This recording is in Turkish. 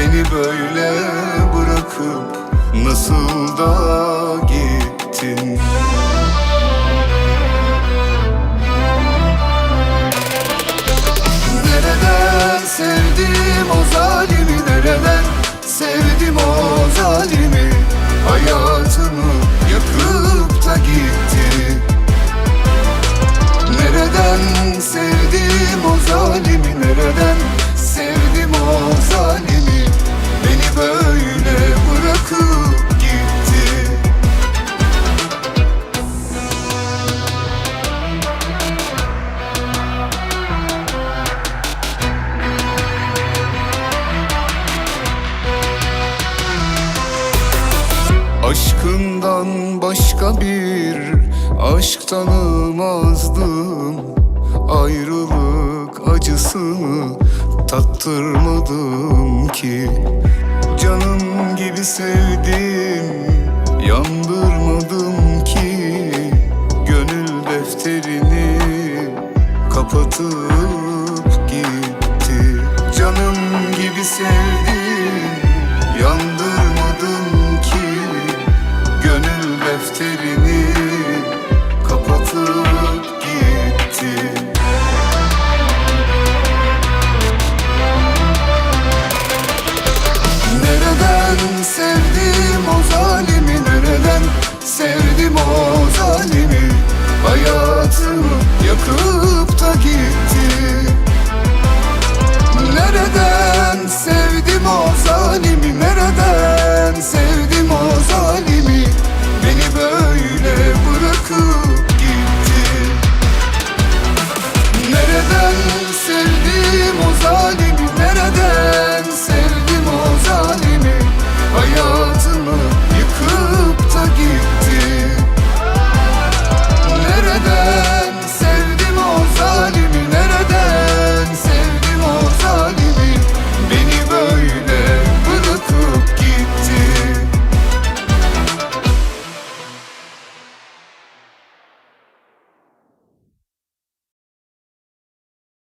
Beni böyle bırakıp nasıl da Aşkından başka bir aşk tanımazdım. Ayrılık acısını tattırmadım ki. Canım gibi sevdim yandırmadım ki. Gönül defterini kapatıp gitti. Canım gibi sevdim. o zalimi nerede